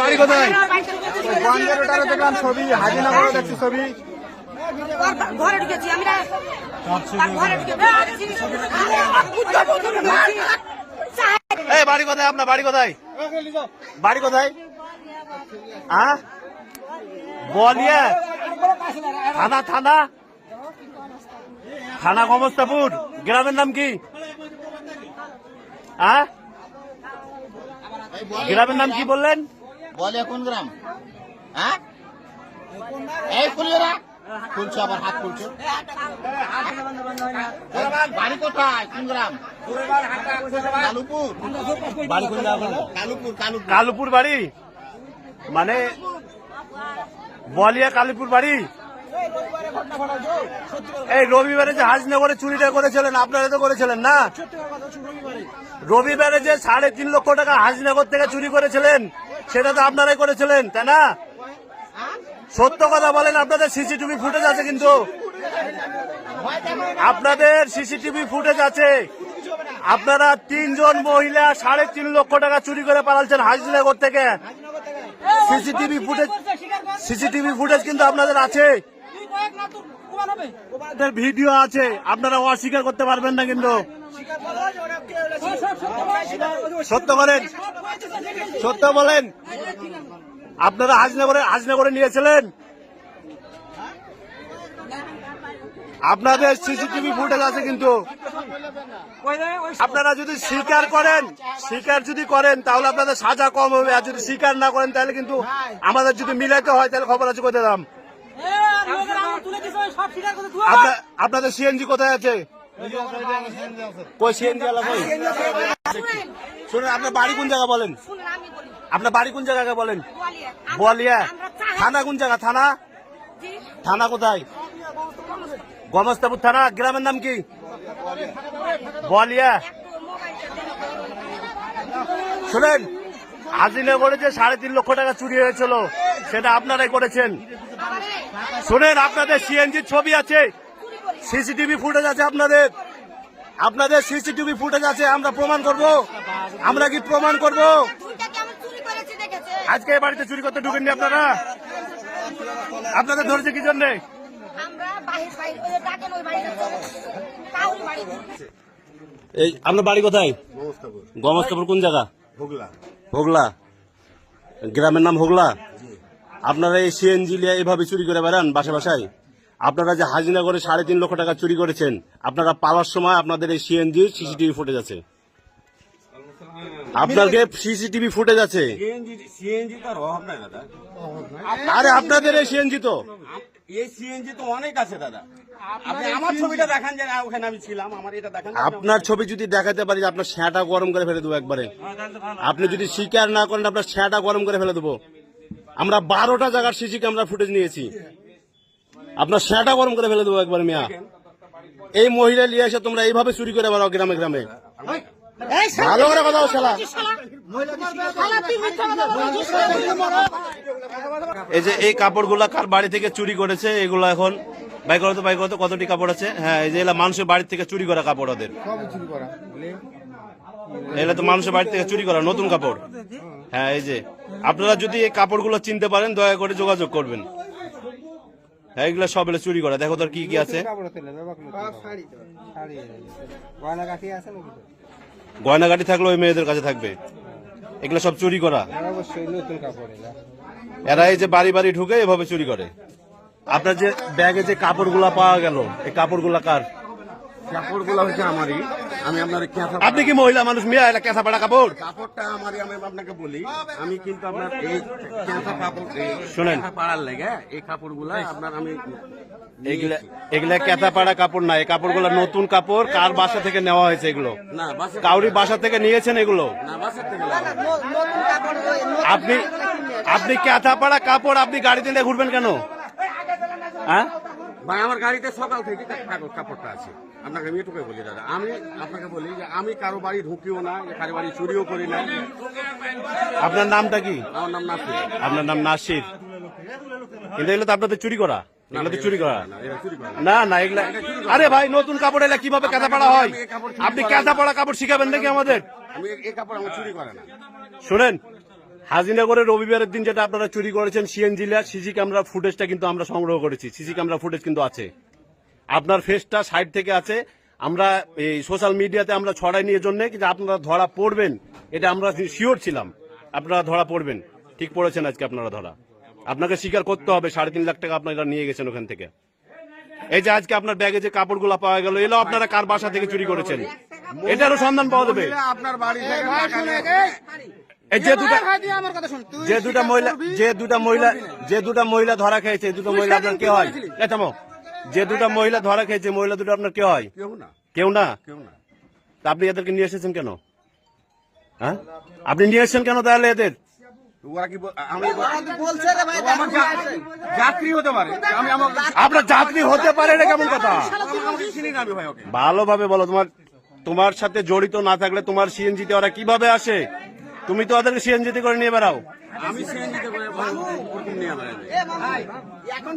বাড়ি কোথায়? গঞ্জের ওটারও দেখলাম ছবি হাজিনগরও দেখছি ছবি। ঘরে ঢুকেছি আমরা বলেছি। সাহেব, এই বাড়ি কোথায় আপনার? বাড়ি কোথায়? বাড়ি কোথায়? হ্যাঁ বলিয়া। থানা থানা? থানা কমস্তাপুর গ্রামের নাম কি? হ্যাঁ গ্রামের নাম কি বললেন? বলে কোন গ্রাম? হ্যাঁ এই খুলিওরা খুলছো আবার হাত খুলছো। বাড়ি কোথায়? কোন গ্রাম? কালুপুর। বাড়ি কোন কালুপুর কালুপুর। কালুপুর বাড়ি? মানে বলিয়া কালীপুর বাড়ি? এই, রবিবারে যে হাজনগরে চুরিটা করেছিলেন, আপনারা তো করেছিলেন না? রবিবারে যে সাড়ে তিন লক্ষ টাকা হাজনগর থেকে চুরি করেছিলেন, সেটা তো আপনারাই করেছিলেন, তাই না? সত্য কথা বলেন, আপনাদের সিসিটিভি ফুটেজ আছে কিন্তু। আপনাদের সিসিটিভি ফুটেজ আছে। আপনারা তিনজন মহিলা সাড়ে তিন লক্ষ টাকা চুরি করে পালাচ্ছেন হাজিনগর থেকে। সিসিটিভি ফুটেজ সিসিটিভি ফুটেজ কিন্তু আপনাদের আছে। ভিডিও আছে আপনারা অস্বীকার করতে পারবেন না কিন্তু। সত্য বলেন। সত্য বলেন। আপনারা হাজনগরে হাজনগরে নিয়েছিলেন? আপনাদের সিসিটিভি ফুটেজ আছে কিন্তু। আপনারা যদি স্বীকার করেন স্বীকার যদি করেন তাহলে আপনাদের সাজা কম হবে। আর যদি স্বীকার না করেন তাহলে কিন্তু আমাদের যদি মিলাইতে হয় তাহলে খবর আছে কোথায় দাম? আপনাদের সিএনজি কোথায় আছে? শুনুন, আপনার বাড়ি কোন জায়গা বলেন? আপনার বাড়ি কোন জায়গায় বলেন? চাই- থানা কোন জায়গা? থানা? থানা কোথায়? গমস্তাপুর থানা? গ্রামের নাম কি? তো। শুনেন, আজিনগরে যে সাড়ে তিন লক্ষ টাকা চুরি হয়েছিল, সেটা আপনারাই করেছেন। শুনেন আপনাদের সিএনজির ছবি আছে। সিসিটিভি ফুটেজ আছে আপনাদের। আপনাদের সিসিটিভি ফুটেজ আছে আমরা প্রমাণ করব। আমরা কি প্রমাণ করব? দুইটাকে আমি চুরি করেছি দেখেছে। আজকে এই বাড়িতে চুরি করতে ঢুকেননি আপনারা? আপনাদের ধরেছে কি জন্যে। এই আপনার বাড়ি কোথায়? গমস্তাপুর কোন জায়গা? হোগলা। হোগলা। গ্রামের নাম হোগলা? আপনারা এই সিএনজি লিয়ে এভাবে চুরি করে বেড়ান বাসা বাসায়? আপনারা যে হাজিনগরে সাড়ে তিন লক্ষ টাকা চুরি করেছেন আপনারা পালার সময় আপনাদের এই সিএনজি সিসিটিভি ফুটেজ আছে। আপনাকে সিসিটিভি ফুটেজ আছে। আরে আপনাদের এই সিএনজি তো? এই সিএনজি তো অনেক আছে দাদা। আমার ছবিটা দেখান যে ওখানে আমি ছিলাম আমার এটা দেখান আপনার ছবি যদি দেখাতে পারি আপনার স্যাঁটা গরম করে ফেলে দেবো একবারে। আপনি যদি স্বীকার না করেন আপনার স্যাঁটা গরম করে ফেলে দেবো। আমরা বারোটা জায়গার সিসি ক্যামেরা ফুটেজ নিয়েছি। আপনার স্যাঁটা গরম করে ফেলে দেবো একবার মিয়া। এই মহিলা নিয়ে এসে তোমরা এইভাবে চুরি করে বেড়াও গ্রামে গ্রামে। ভালো করে কথা শালা। এই যে এই কাপড়গুলা কার বাড়ি থেকে চুরি করেছে, এগুলো এখন বাই করো তো তো, কতটি কাপড় আছে? হ্যাঁ এই যে এগুলা মানুষের বাড়ি থেকে চুরি করা কাপড় ওদের। এগুলো তো মানুষের বাড়ি থেকে চুরি করা নতুন কাপড়। হ্যাঁ এই যে আপনারা যদি এই কাপড়গুলো চিনতে পারেন, দয়া করে যোগাযোগ করবেন। হ্যাঁ এগুলো সব এগুলো চুরি করা। দেখো তোর কি কি আছে? গয়নাগাটি থাকলে ওই মেয়েদের কাছে থাকবে। এগুলো সব চুরি করা। এলা এরা এই যে বাড়ি বাড়ি ঢুকে এভাবে চুরি করে। আপনার যে ব্যাগে যে কাপড়গুলা পাওয়া গেল, এই কাপড়গুলা কার? কাপড়গুলো হচ্ছে আমারই। আমি আপনার ক্যাঁথা আপনি কি মহিলা মানুষ? মেয়ে এটা কেঁথা পাড়া কাপড়? কাপড়টা আমারই আমি আপনাকে বলি। আমি কিন্তু আপনার এই ক্যাঁথা কাপড় শোনেন। পাড়ার লেগে এই কাপড়গুলা আপনার আমি এগুলা এগুলা পাড়া কাপড় না এই কাপড়গুলো নতুন কাপড়। কার বাসা থেকে নেওয়া হয়েছে এগুলো? না কাউরি বাসা থেকে নিয়েছেন এগুলো? না বাসার থেকে আপনি আপনি কেঁথা পাড়া কাপড় আপনি গাড়িতে নিয়ে ঘুরবেন কেন? হ্যাঁ? ভাই আমার গাড়িতে সকাল থেকে কাপড়টা আছে। আপনাকে আমি এটুকুই বলি দাদা। আমি আপনাকে বলি যে আমি কারও বাড়ি ঢুকিও না কারও বাড়ি চুরিও করি না। আপনার নামটা কি? আমার নাম নাসির। আপনার নাম নাসির। কিন্তু এগুলো তো আপনাদের চুরি করা। এগুলো তো চুরি করা। না, এটা চুরি করা না। না না এগুলা আরে ভাই নতুন কাপড় কীভাবে কাঁথা পড়া হয়? আপনি কাঁথা পড়া কাপড় শিখাবেন নাকি আমাদের? আমি এ- এই কাপড় আমার চুরি করে না। শুনেন হাজিনগরের রবিবারের দিন যেটা আপনারা চুরি করেছেন ক্যামেরা ফুটেজটা কিন্তু আমরা সংগ্রহ করেছি। সিসি ক্যামেরা ফুটেজ কিন্তু আছে। আপনার ফেসটা সাইড থেকে আছে। আমরা এই সোশ্যাল মিডিয়াতে আমরা ছড়াই নিয়ে জন্য কিন্তু আপনারা ধরা পড়বেন। এটা আমরা শিওর ছিলাম। আপনারা ধরা পড়বেন। ঠিক পড়েছেন আজকে আপনারা ধরা। আপনাকে স্বীকার করতে হবে, সাড়ে তিন লাখ টাকা আপনারা নিয়ে গেছেন ওখান থেকে। এই যে আজকে আপনার ব্যাগে যে কাপড়গুলো পাওয়া গেল, এলো আপনারা কার বাসা থেকে চুরি করেছেন? এটারও সন্ধান পাওয়া যাবে। আপনার বাড়ি যে দুটা মহিলা যে দুটা মহিলা যে দুটা মহিলা ধরা খেয়েছে দুটো মহিলা আপনার কে হয়? থামো। যে দুটা মহিলা ধরা খেয়েছে মহিলা দুটো আপনার কে হয়? কেউ না। কেউ না? কেউ না। তা আপনি এদেরকে নিয়ে এসেছেন কেন? হ্যাঁ? আপনি নিয়ে এসেছেন কেন তাহলে এদের? ওরা কি বল- আমি বলছে রে ভাই? আমার যা- যাত্রী হতে পারে। আমি আমার আপনার যাত্রী হতে পারে এটা কেমন কথা? আমাকে চিনি না আমি ভাই ওকে। ভালোভাবে বলো তোমার তোমার সাথে জড়িত না থাকলে তোমার সিএনজিতে ওরা কীভাবে আসে? তুমি তো ওদেরকে সিএনজিতে করে নিয়ে বেড়াও। আমি সিএনজিতে করে নিয়ে এখন